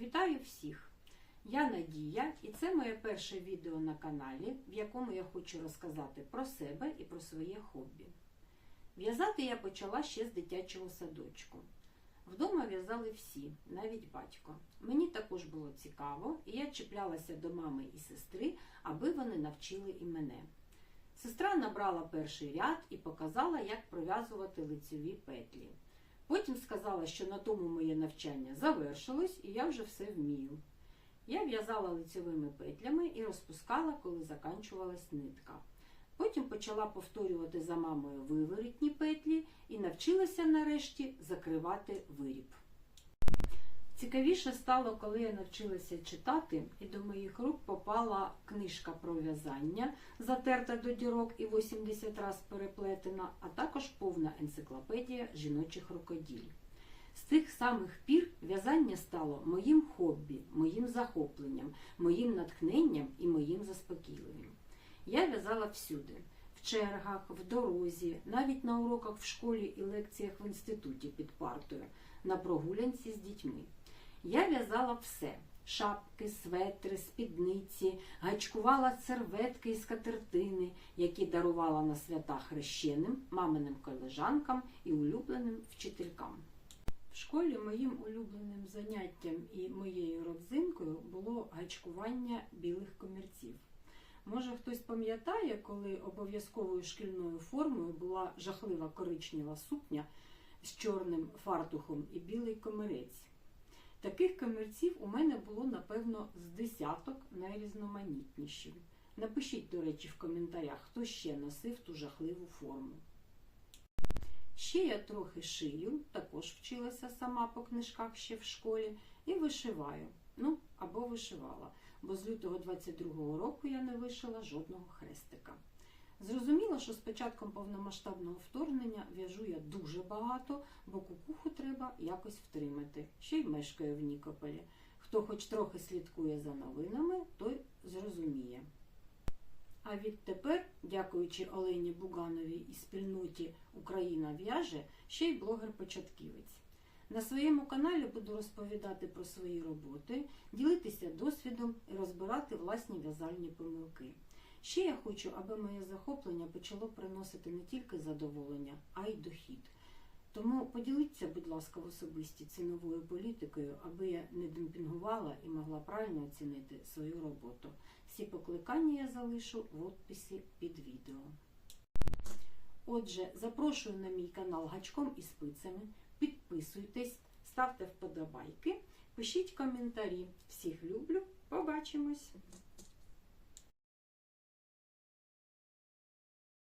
Вітаю всіх! Я Надія і це моє перше відео на каналі, в якому я хочу розказати про себе і про своє хобі. В'язати я почала ще з дитячого садочку. Вдома в'язали всі, навіть батько. Мені також було цікаво, і я чіплялася до мами і сестри, аби вони навчили і мене. Сестра набрала перший ряд і показала, як пров'язувати лицеві петлі. Потім сказала, що на тому моє навчання завершилось і я вже все вмію. Я в'язала лицевими петлями і розпускала, коли заканчувалась нитка. Потім почала повторювати за мамою виворітні петлі і навчилася нарешті закривати виріб. Цікавіше стало, коли я навчилася читати, і до моїх рук попала книжка про в'язання, затерта до дірок і 80 раз переплетена, а також повна енциклопедія жіночих рукоділь. З тих самих пір в'язання стало моїм хобі, моїм захопленням, моїм натхненням і моїм заспокійливим. Я в'язала всюди. В чергах, в дорозі, навіть на уроках в школі і лекціях в інституті під партою, на прогулянці з дітьми. Я в'язала все: шапки, светри, спідниці, гачкувала серветки і скатертини, які дарувала на свята хрещеним, маминим колежанкам і улюбленим вчителькам. В школі моїм улюбленим заняттям і моєю родзинкою було гачкування білих комірців. Може, хтось пам'ятає, коли обов'язковою шкільною формою була жахлива коричнева сукня з чорним фартухом і білий комірець. Таких комірців у мене було, напевно, з десяток найрізноманітніші. Напишіть, до речі, в коментарях, хто ще носив ту жахливу форму. Ще я трохи шию, також вчилася сама по книжках ще в школі, і вишиваю. Ну, або вишивала, бо з лютого 22-го року я не вишила жодного хрестика. Зрозуміла, що з початком повномасштабного вторгнення в'яжу я дуже багато, бо кукуху треба якось втримати. Ще й мешкаю в Нікополі. Хто хоч трохи слідкує за новинами, той зрозуміє. А відтепер, дякуючи Олені Бугановій і спільноті Україна в'яже, ще й блогер-початківець. На своєму каналі буду розповідати про свої роботи, ділитися досвідом і розбирати власні в'язальні помилки. Ще я хочу, аби моє захоплення почало приносити не тільки задоволення, а й дохід. Тому поділіться, будь ласка, в особисті ціновою політикою, аби я не демпінгувала і могла правильно оцінити свою роботу. Всі покликання я залишу в описі під відео. Отже, запрошую на мій канал гачком і спицями. Підписуйтесь, ставте вподобайки, пишіть коментарі. Всіх люблю, побачимось!